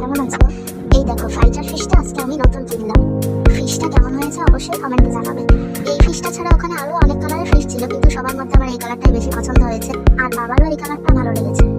কেমন আছো? এই দেখো ফাইটার ফিশটা আজকে আমি নতুন কিনলাম। ফিশটা কেমন হয়েছে অবশ্যই কমেন্টে জানাবে। এই ফিশটা ছাড়া ওখানে আরও অনেক কালারের ফিশ ছিল, কিন্তু সবার মধ্যে আমার এই কালারটাই বেশি পছন্দ হয়েছে। আর বাবারও এই কালারটা ভালো লেগেছে।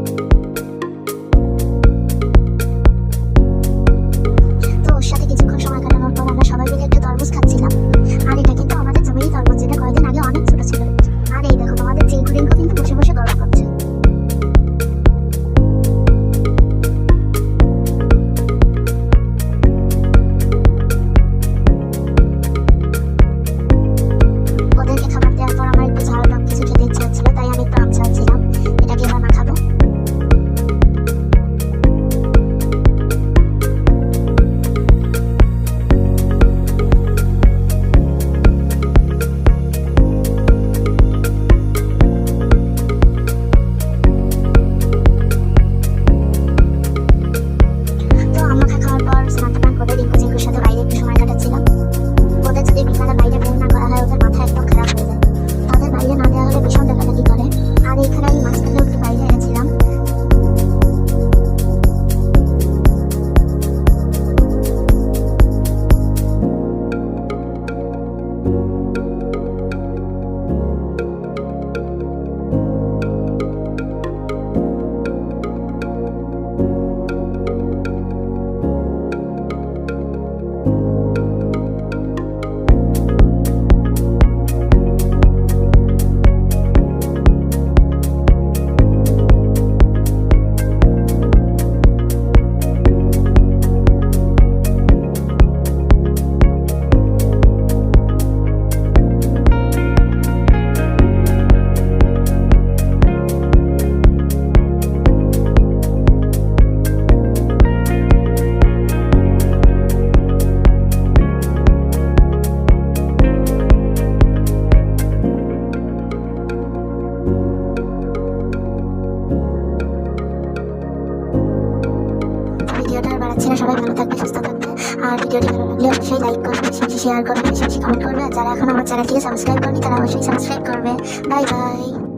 ভিডিওটা না সবাই ভালো থাকবে, সুস্থ থাকবে, আর ভিডিওটি ভালো লাগলে অবশ্যই লাইক করবে বেশি শেয়ার করবে বেশি বেশি কমেন্ট করবে, আর যারা এখন আমার চ্যানেলটিকে সাবস্ক্রাইব করেনি, তারা অবশ্যই সাবস্ক্রাইব করবে। Bye bye